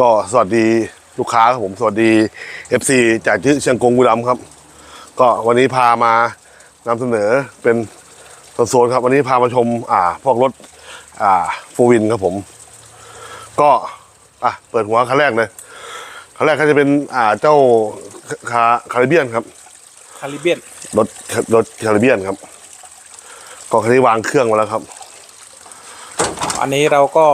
ก็สวัสดีลูกค้าครับผมสวัสดี FC จากที่เชียงกงบุรีรัมย์ครับ ก็วันนี้พามานำเสนอเป็นโซนๆครับ วันนี้พามาชม อ่า พวกรถ อ่าฟูวินครับผม ก็อะเปิดหัวคันแรกเลยคันแรกก็จะเป็นอ่าเจ้าคาคาริเบียนครับคาริเบียนรถรถคาริเบียนครับ ก็คันนี้วางเครื่องมาแล้วครับ อันนี้เราก็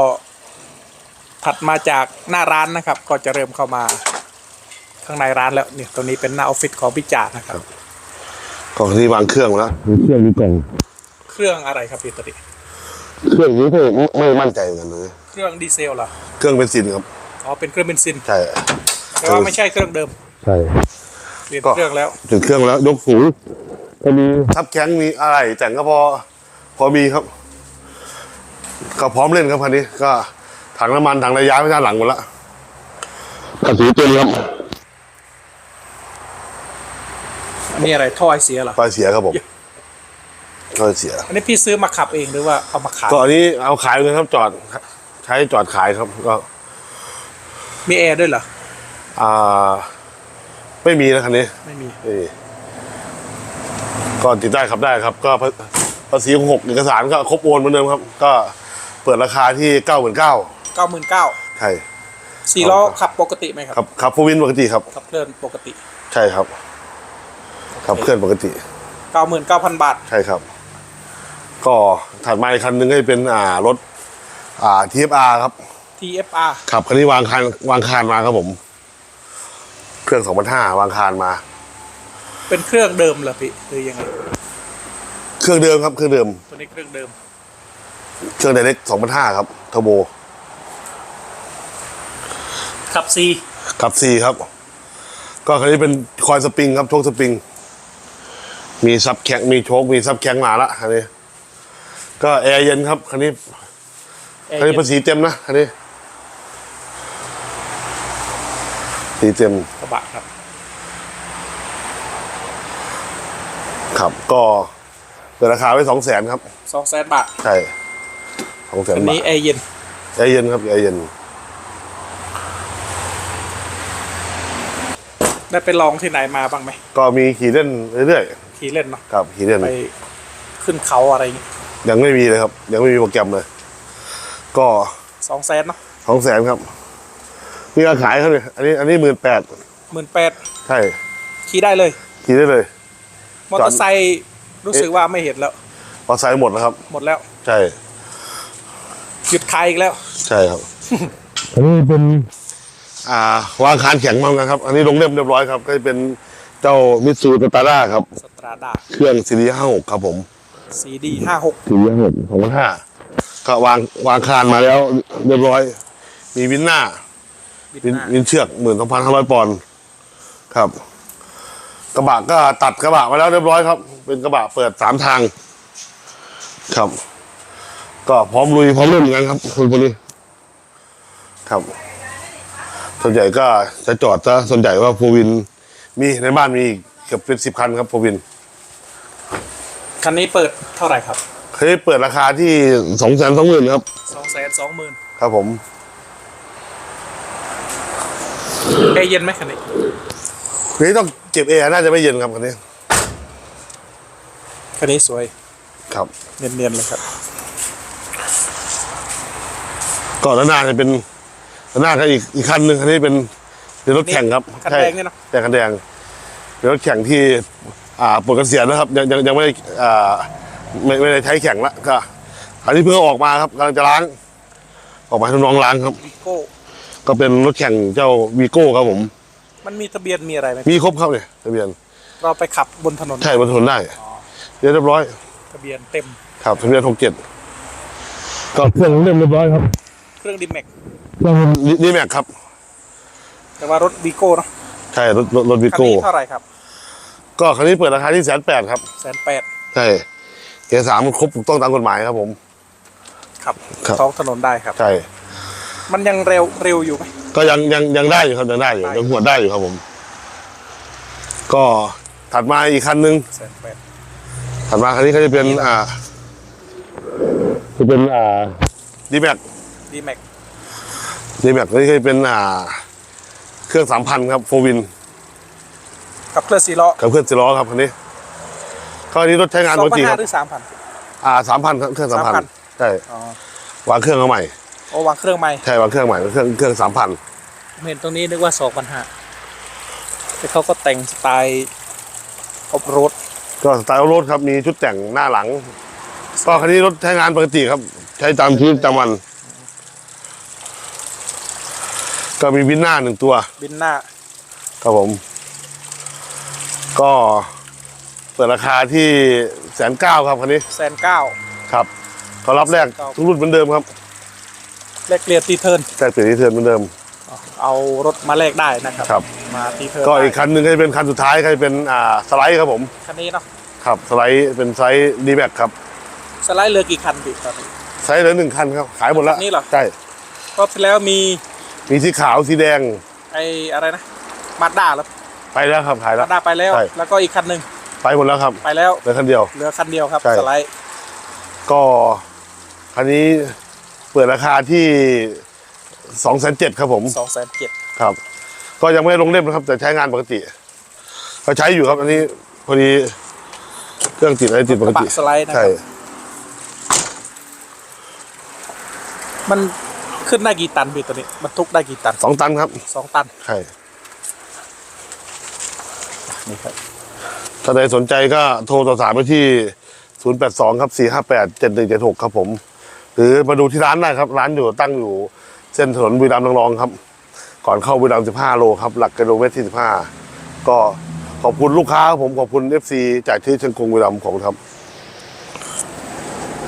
ถัดมาจากหน้าร้านนะครับ ก็จะเริ่มเข้ามาข้างในร้านแล้วเนี่ยตรงนี้เป็นหน้าออฟฟิศของพี่จ่านะครับก็คันนี้วางเครื่องมาแล้วมีเครื่องมีกล่อง เครื่องอะไรครับพี่ตติเครื่องนี้ผมไม่มั่นใจเหมือนกันเลยเครื่องดีเซลเหรอเครื่องเบนซินครับ อ๋อเป็นเครื่องเบนซินใช่แต่ว่าไม่ใช่เครื่องเดิมใช่เปลี่ยนก็เครื่องแล้วถึงเครื่องแล้วยกสูงก็มีทับแข้งมีอะไรแต่งก็พอ พอมีครับ ก็พร้อมเล่นครับคันนี้ก็ ถังน้ำมันถังระยะไปด้านหลังหมดละกระสีเต็มครับอันนี้อะไรท่อไอเสียเหรอไฟเสียครับผมไฟเสีย อันนี้พี่ซื้อมาขับเองหรือว่าเอามาขายก็อันนี้เอาขายเลยครับจอด ใช้จอดขายครับก็มีแอร์ด้วยเหรออ่า ไม่มีนะคันนี้ไม่มีนี่ก็ติดได้ขับได้ครับ ก็ภาภาษีของหกเอกสารก็ครบโอนเหมือนเดิมครับ ก็เปิดราคาที่เก้าหมื่นเก้า เก้าหมื่นเก้าใช่สี่ล้อขับปกติไหมครับครับขับฟูวินปกติครับขับเคลื่อนปกติ ใช่ครับขับเคลื่อนปกติเก้าหมื่นเก้าพันบาท ใช่ครับ ก็ถัดมาอีกคันหนึงก็จะเป็นอ่ารถอ่า TFR ครับ TFR ขับคันนี้วางคานวางคานมาครับผม เครื่อง2005วางคานมา เป็นเครื่องเดิมเหรอพี่หรือยังไงเครื่องเดิมครับเครื่องเดิมตัวนี้เครื่องเดิม เครื่องไดเรก2005ครับเทอร์โบ ขับ C ขับ C ครับ ก็คันนี้เป็นคอยสปริงครับโชคสปริง มีซับแข็งมีโชคมีซับแข็งมาละคันนี้ ก็แอร์เย็นครับคันนี้แอร์คันนี้เย็นภาษีเต็มนะคันนี้สีเต็มกระบะครับ ครับก็เปิดราคาไว้สองแสนครับสองแสนบาท ใช่สองแสนอันบานี้ทแอร์เย็นแอร์เย็นครับแอร์เย็น ได้ไปลองที่ไหนมาบ้างไหมก็มีขี่เล่นเรื่อยขี่เล่นเนาะๆครับขี่เล่นไปขึ้นเขาอะไรอย่างงี้ยังไม่มีเลยครับ ยังไม่มีโปรแกรมเลย ก็สองแสนเนาะสองแสนครับมีการขายครับเนี่ยอันนี้อันนี้หมื่นแปดหมื่นแปดใช่ขี่ได้เลย ขี่ได้เลย มอเตอร์ไซค์รู้สึกว่าไม่เห็นแล้ว พอไซส์หมดแล้วครับ หมดแล้วใช่หยุดขายอีกแล้ว ใช่ครับ อันนี้เป็น อ่าวางคานแข็งมาเหมือนกันครับ อันนี้ลงเรียบเรียบร้อยครับ ก็จะเป็นเจ้ามิตซูตาร่าครับ สตราดาเครื่องซีรีส์ห้าหกครับผมซีดีห้าหกซีรีส์ห้าหกของพันห้าก็วางวางคานมาแล้วเรียบร้อย มีวินหน้าบิดวินหน้า วินเชือกหมื่นสองพันห้าร้อยปอนด์ครับ กระบะก็ตัดกระบะมาแล้วเรียบร้อยครับ เป็นกระบะเปิดสามทาง ครับ ก็พร้อมลุยพร้อมเล่นเหมือนกันครับคุณคนนี้ครับ ส่วนใหญ่ก็จะจอดซะส่วนใหญ่ว่าโฟวินมีในบ้านมีอีกเกือบเป็นสิบคันครับโฟวินคันนี้เปิดเท่าไหร่ครับเคยเปิดราคาที่สองแสนสองหมื่นครับสองแสนสองหมื่นครับผมแอร์เย็นไหมคันนี้คันนี้ต้องเก็บแอร์น่าจะไม่เย็นครับคันนี้คันนี้สวยครับเนียนๆเลยครับก่อนหน้าจะเป็น หน้าก็อีกอีกคันหนึ่งคันนี้เป็นเป็นรถแข่งครับคันใช่แดงเนี่ยเนาะแต่คันแดงเป็นรถแข่งที่ อ่าปลดเกษียณนะครับ ยังยังยังไม่ได้อ่าไม่ไม่ได้ใช้แข่งละก็อันนี้เพิ่งเอาออกมาครับกำลังจะล้าง ออกมาให้น้องๆล้างครับวิโก้ก็เป็นรถแข่งเจ้าวีโก้ครับผม มันมีทะเบียนมีอะไรไหมมีครบครับเนี่ยทะเบียน เราไปขับบนถนนใช่บนถนนได้เรียบร้อย ทะเบียนเต็ม ครับทะเบียนหกเจ็ดก็เครื่องเรียบร้อยครับ เครื่องดีแม็ก เครื่องดีแม็กครับ แต่ว่ารถวีโก้เนาะใช่รถรถรถวีคันโก้นี้เท่าไหร่ครับก็คันนี้เปิดราคาที่แสนแปดครับแสนแปดใช่เอกสารมันครบถูกต้องตามกฎหมายครับผม ครับครับ ท้องถนนได้ครับ ใช่ มันยังเร็วเร็วอยู่ไหม ก็ยังยังยังได้อยู่ครับยังได้อยู่ได้ ยังหัวดได้อยู่ครับผม ก็ถัดมาอีกคันหนึ่งแสนแปดถัดมาคันนี้ก็จะเป็นอ่าจะเป็นอ่าดีแม็กดีแม็ก ดีแม็กนี่เคยเป็นอ่า เครื่องสามพันครับโฟวินกับเครื่องสี่ล้อกับเครื่องสี่ล้อครับคันนี้ก็อันนี้รถใช้งานสปองกพันติคห้ารับหรือสามพันอ่าสามพันเครื่องสามพัน3,000ใช่อ๋อวางเครื่องเอาใหม่โอ้วางเครื่องใหม่ใช่วางเครื่องใหม่เครื่องเครื่องสามพันเห็นตรงนี้นึกว่าสองพันห้าแต่เขาก็แต่งสไตล์ออฟโรดก็สไตล์รถครับมีชุดแต่งหน้าหลังก็คันนี้รถใช้งานปกติครับ ใช้ตามชีวิตประจำวัน ก็มีวินหน้าหนึ่งตัว บินหน้า ครับผม ก็เปิดราคาที่แสนเก้าครับคันนี้แสนเก้าครับก็รับแรก190,000ทุกรุ่นเหมือนเดิมครับแลกเกลียดตีเทิร์นแรกเปลี่ยนที่เทิร์นเหมือนเดิม เอารถมาแลกได้นะครับครับมาตีเทิร์นก็อีกได้คันหนึ่งก็จะเป็นคันสุดท้ายก็จะเป็นอ่าสไลด์ครับผมคันนี้เนาะครับสไลด์เป็นไซส์ดีแบ็ครับสไลด์เหลือกี่คันพี่ตอนนี้ไซส์เหลือหนึ่งคันครับขายหมดแล้วคันนี้เหรอใช่รอบที่แล้วมี มีสีขาวสีแดง ไออะไรนะมาด้าแล้วไปแล้วครับขายแล้มาวด้าไปแล้ว ใช่ แล้วก็อีกคันหนึ่งไปหมดแล้วครับไปแล้ว เหลือคันเดียว เหลือคันเดียวครับใช่ สไลด์ก็คันนี้เปิดราคาที่สองแสนเจ็ดครับผมสองแสนเจ็ดครับ ก็ยังไม่ได้ลงเล่มนะครับ แต่ใช้งานปกติก็ใช้อยู่ครับ อันนี้พอดีเครื่องติดอะไรติดปกกระบะติสไลด์นะคใช่รับมัน ขึ้นได้กี่ตันพี่ตัวนี้บรรทุกได้กี่ตันสองตันครับสองตันใช่นี่ครับถ้าใครสนใจก็โทรสอบถามไปที่ 082 ครับ 458 7176 ครับผม หรือมาดูที่ร้านได้ครับ ร้านอยู่ตั้งอยู่เส้นถนนบุรีรัมย์นางรองครับ ก่อนเข้าบุรีรัมย์15 โลครับ หลักกิโลเมตรที่ 15 ก็ขอบคุณลูกค้าครับผมขอบคุณ FC จากที่เชียงกงบุรีรัมย์ของครับ